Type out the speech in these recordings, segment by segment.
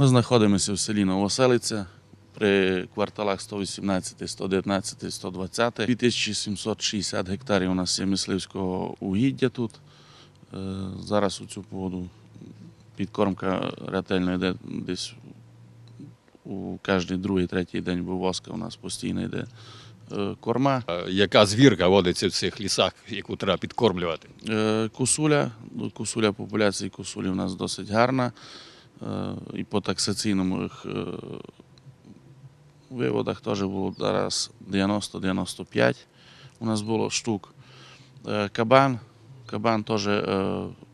Ми знаходимося в селі Новоселиця при кварталах 118, 119, 120. 2760 гектарів у нас є мисливського угіддя тут. Е, Зараз у цю погоду підкормка ретельно йде десь у кожний другий, третій день вивозка у нас постійно йде е, корма. Яка звірка водиться в цих лісах, яку треба підкормлювати? Е, Кусуля, кусуля популяції кусулі у нас досить гарна. Е, І по таксаційних е, виводах теж було зараз 90-95 у нас було штук. Е, Кабан. Кабан теж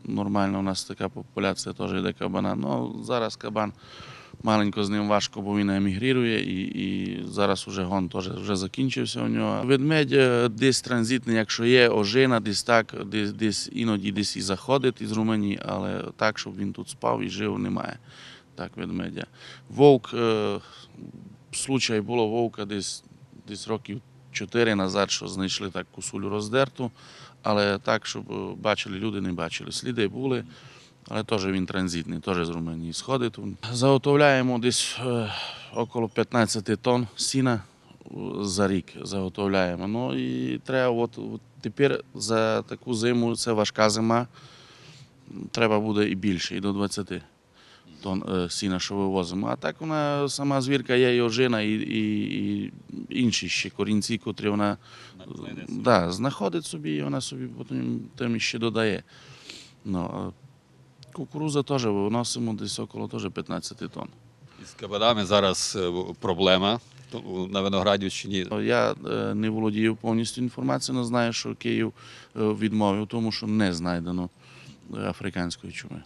нормально, у нас така популяція теж йде кабана. Ну, зараз кабан маленько з ним важко, бо він емігрірує і, і зараз уже гон теж вже закінчився у нього. Ведмедь десь транзитний, якщо є ожина, десь так, десь, десь іноді десь і заходить із Румунії, але так, щоб він тут спав і жив, немає. Так, ведмедя. Вовк, е, случай було вовка десь, десь років чотири назад, що знайшли так кусулю роздерту, але так, щоб е, бачили люди, не бачили. Сліди були. Але теж він транзитний, теж з Румунії сходить. Заготовляємо десь е, около 15 тонн сіна е, за рік заготовляємо. Ну і треба, от, от тепер за таку зиму, це важка зима, треба буде і більше, і до 20 тонн е, сіна, що вивозимо. А так вона сама звірка є і ожина, і, і, і інші ще корінці, котрі вона да, знаходить собі, і вона собі потім тим ще додає. Ну, Кукуруза теж виносимо десь около теж 15 тонн. Із кабанами зараз е, проблема на Виноградівщині. Я е, не володію повністю інформацією, але знаю, що Київ е, відмовив, тому що не знайдено е, африканської чуми.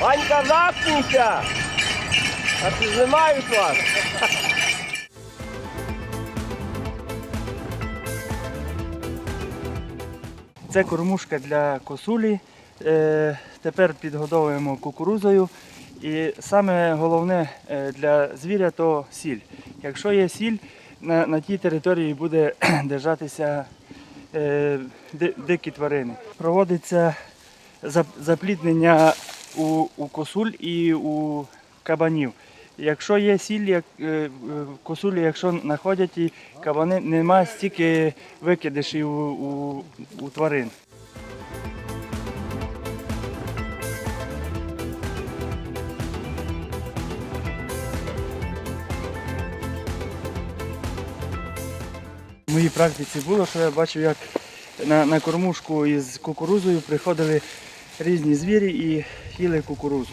Ванька, заткнися! А ти знімають вас! Це кормушка для косулі. Е, Тепер підгодовуємо кукурузою. І саме головне е, для звіря то сіль. Якщо є сіль, на, на тій території буде держатися е, дикі тварини. Проводиться запліднення у, у косуль і у кабанів. Якщо є сіль, е, е, косулі, якщо знаходять і кабани, немає стільки викидишів у, у тварин. В моїй практиці було, що я бачив, як на, на кормушку із кукурузою приходили різні звірі і їли кукурузу.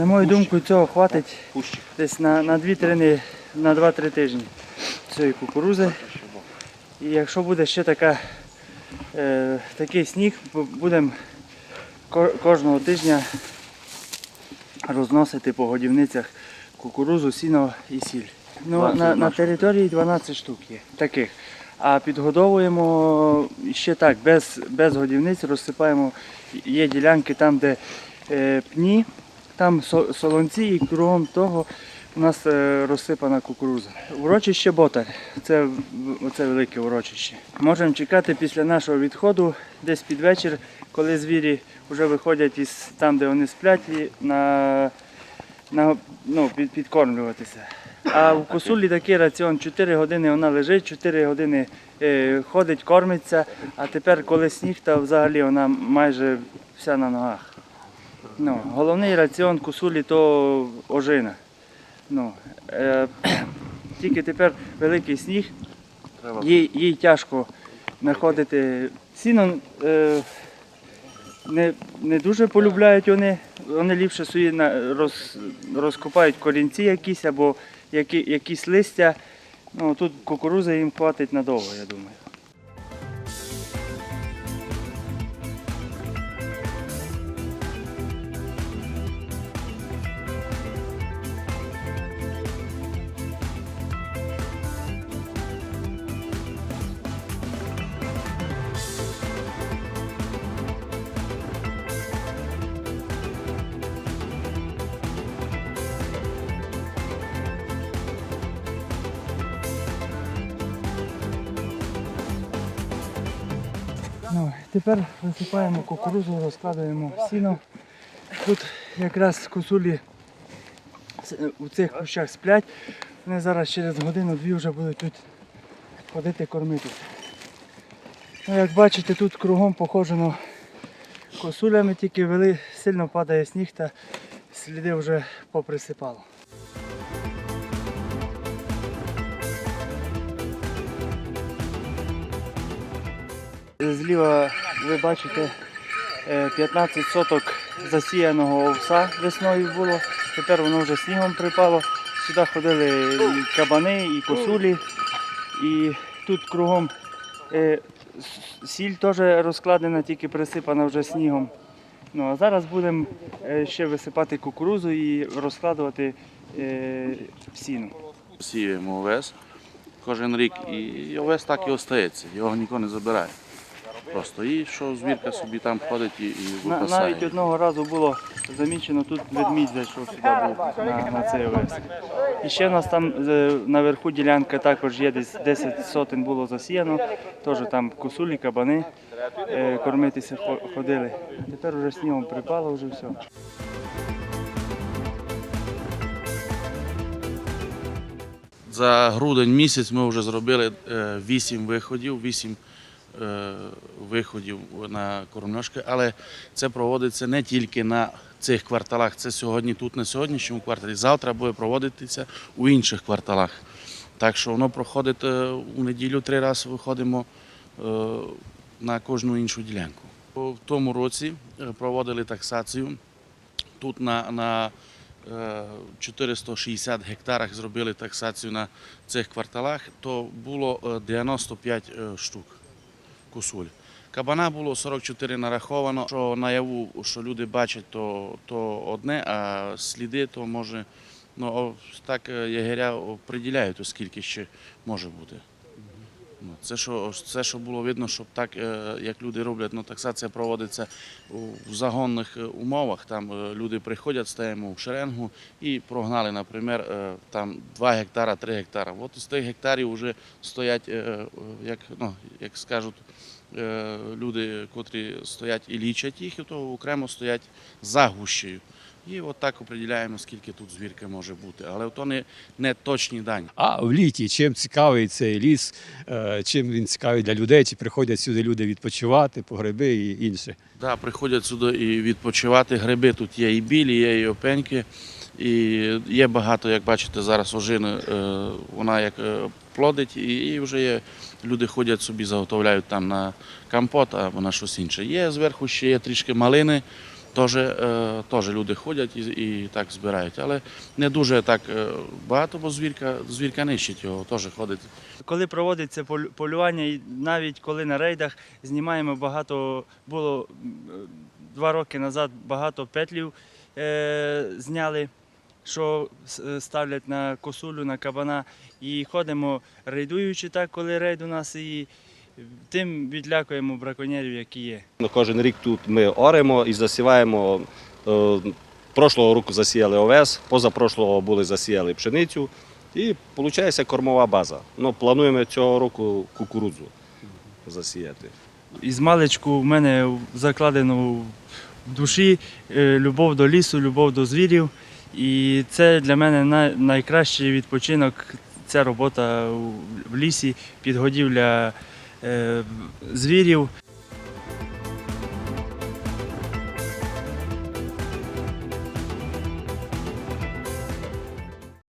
На мою думку, цього хватить десь на, на 2 трини, на 2-3 тижні цієї кукурузи. І якщо буде ще така, е, такий сніг, будемо кожного тижня розносити по годівницях кукурузу, сіно і сіль. Ну, на, на території 12 штук є таких. А підгодовуємо ще так, без, без годівниць розсипаємо. Є ділянки там, де е, пні, там солонці і кругом того у нас е, розсипана кукуруза. Урочище Ботар. Це, оце велике урочище. Можемо чекати після нашого відходу десь під вечір, коли звірі вже виходять із там, де вони сплять, на, на, ну, під, підкормлюватися. А в косулі такий раціон 4 години вона лежить, 4 години е, ходить, кормиться, а тепер, коли сніг, то взагалі вона майже вся на ногах. Ну, головний раціон косулі то ожина. Ну, е, тільки тепер великий сніг, їй, їй тяжко знаходити сіно. Е, не, не дуже полюбляють вони. Вони ліпше собі на- роз, розкопають корінці якісь або які, якісь листя. Ну, тут кукурузи їм хватить надовго, я думаю. Тепер висипаємо кукурузу, розкладаємо сіно. Тут якраз косулі у цих кущах сплять. Вони зараз через годину-дві вже будуть тут ходити кормити. Ну, як бачите, тут кругом похожено косулями, тільки вели, сильно падає сніг та сліди вже поприсипало. Зліва ви бачите е, 15 соток засіяного овса весною було. Тепер воно вже снігом припало. Сюди ходили кабани, і косулі. І тут кругом е, сіль теж розкладена, тільки присипана вже снігом. Ну, а зараз будемо е, ще висипати кукурузу і розкладувати е, сіно. сіємо овес кожен рік, і овес так і остається, його ніхто не забирає. Просто і що звірка собі там ходить і, і випасає. навіть одного разу було замічено, тут ведмідь зайшов сюди був на, на цей овес. І ще в нас там е, наверху ділянка також є, десь 10 сотень було засіяно, теж там косулі, кабани е, кормитися хо- ходили. Тепер вже снігом припало, вже все. За грудень місяць ми вже зробили 8 виходів, 8 виходів на кормльошки, але це проводиться не тільки на цих кварталах. Це сьогодні тут, на сьогоднішньому кварталі. Завтра буде проводитися у інших кварталах. Так що воно проходить е, у неділю три рази виходимо е, на кожну іншу ділянку. В тому році е, проводили таксацію. Тут на, на е, 460 гектарах зробили таксацію на цих кварталах, то було е, 95 е, штук косуль. Кабана було 44 нараховано. Що наяву, що люди бачать, то, то одне, а сліди, то може. Ну, так е, ягеря оприділяють, оскільки ще може бути. Ну, Це що, це, що було видно, щоб так, е, як люди роблять, ну, таксація проводиться в загонних е, умовах. Там е, люди приходять, стаємо в шеренгу і прогнали, наприклад, е, там 2 гектара, 3 гектара. От з тих гектарів вже стоять, е, е, як, ну, як скажуть е, люди, котрі стоять і лічать їх, і то окремо стоять за гущею. І от так определяємо, скільки тут звірки може бути. Але то не, не точні дані. А в літі чим цікавий цей ліс, е, чим він цікавий для людей, чи приходять сюди люди відпочивати, по гриби і інше. Да, приходять сюди і відпочивати. Гриби тут є і білі, є і опеньки. І є багато, як бачите, зараз ожини, е, вона як е, плодить, і, вже є, люди ходять собі, заготовляють там на компот або на щось інше. Є зверху ще є трішки малини, теж, е, теж люди ходять і, і так збирають. Але не дуже так е, багато, бо звірка, звірка нищить його, теж ходить. Коли проводиться полю- полювання, і навіть коли на рейдах знімаємо багато, було е, два роки назад багато петлів е, зняли, що е, ставлять на косулю, на кабана. І ходимо рейдуючи так, коли рейд у нас, і тим відлякуємо браконьєрів, які є. Ну, Кожен рік тут ми оремо і засіваємо. е, Прошлого року засіяли овес, позапрошлого були засіяли пшеницю. І виходить кормова база. Ну, плануємо цього року кукурудзу засіяти. Із маличку в мене закладено в душі е, любов до лісу, любов до звірів. І це для мене найкращий відпочинок. Ця робота в лісі, підгодівля е, звірів.